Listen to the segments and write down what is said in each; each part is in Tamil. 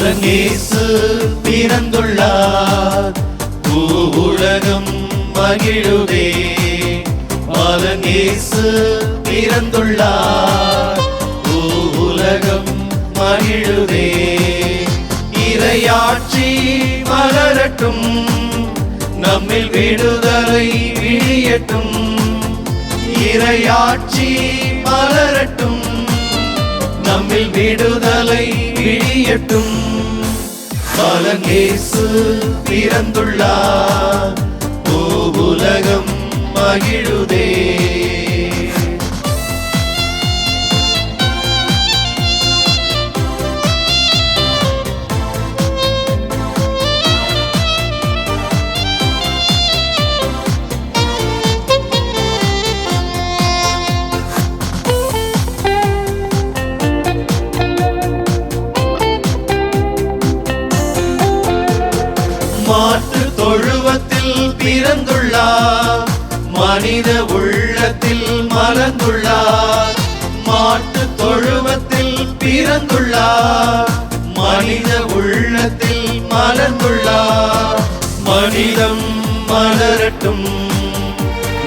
அரங்கேசு பிறந்துள்ளார். பூவுலகம் மகிழுதே பாலங்கேசு பிறந்துள்ளார். பூவுலகம் மகிழுதே இரையாட்சி மலரட்டும். நம்மில் விடுதலை விழியட்டும். இரையாட்சி மலரட்டும். நம்மில் விடுதலை விழியட்டும் பாலங்கேசு பிறந்துள்ளார். உலகம் மகிழுதே. மனித உள்ளத்தில் மலர்ந்துள்ளார். மாட்டு தொழுவத்தில் பிறந்துள்ளார். மனித உள்ளத்தில் மலர்ந்துள்ளார். மனிதம் மலரட்டும்.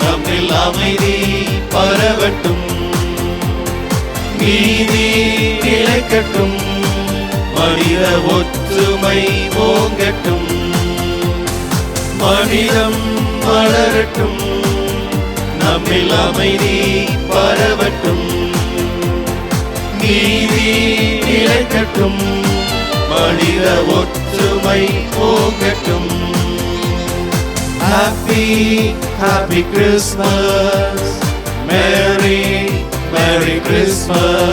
நம்மில் அமைதி பரவட்டும். நீதி நிலைக்கட்டும். மனித ஒற்றுமை ஓங்கட்டும். மனிதம் மலரட்டும். நம்மில் அமைதி பரவட்டும். நீதி நிலைக்கட்டும். மனித ஒற்றுமை போகட்டும். Happy happy Christmas merry merry Christmas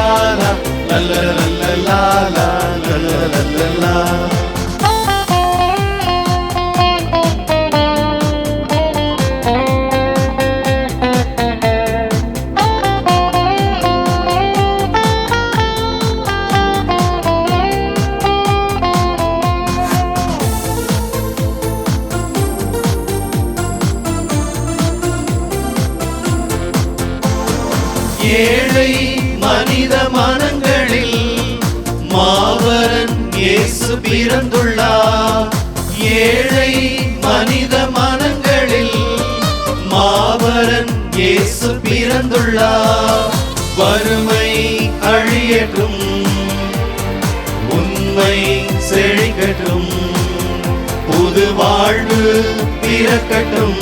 ஏழை மனித மனங்களில் மாபரன் இயேசு பிறந்துள்ளார். ஏழை மனித மனங்களில் மாபரன் இயேசு பிறந்துள்ளார். வறுமை அழியட்டும் உண்மை செழிக்கட்டும் புது வாழ்வு பிறக்கட்டும்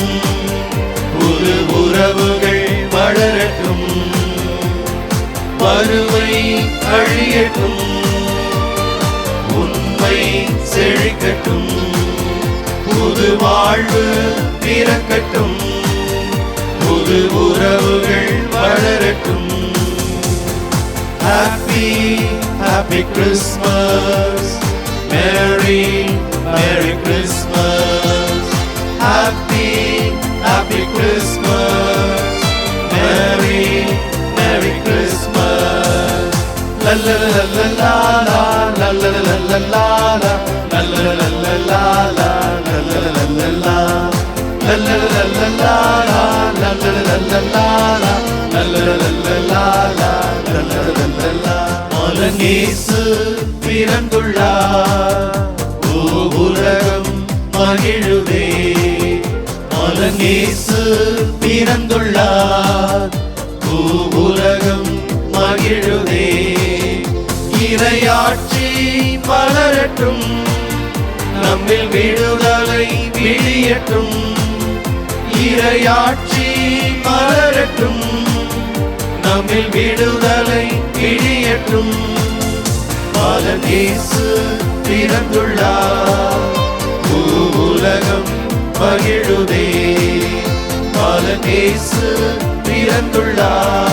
புது உறவுகள் வளரட்டும். அழியட்டும் உண்மை செழிக்கட்டும். புது வாழ்வு பிறக்கட்டும். புது உறவுகள் வளரட்டும். ஹாப்பி ஹாப்பி கிறிஸ்மஸ் மேரி மலனேசு பிறந்துள்ளார் ஓ உலகம் மகிழுதே. மலனேசு பிறந்துள்ளார் ஓ உலகம் மகிழுதே. இறையாட்சி பலரட்டும். நம்மில் விடுதலை விழியட்டும் இரையாட்சி மலரட்டும் நம்மில் விடுதலை விழியட்டும் பாலனேசு பிறந்துள்ளார். பூ- உலகம் மகிழுதே பாலனேசு பிறந்துள்ளார்.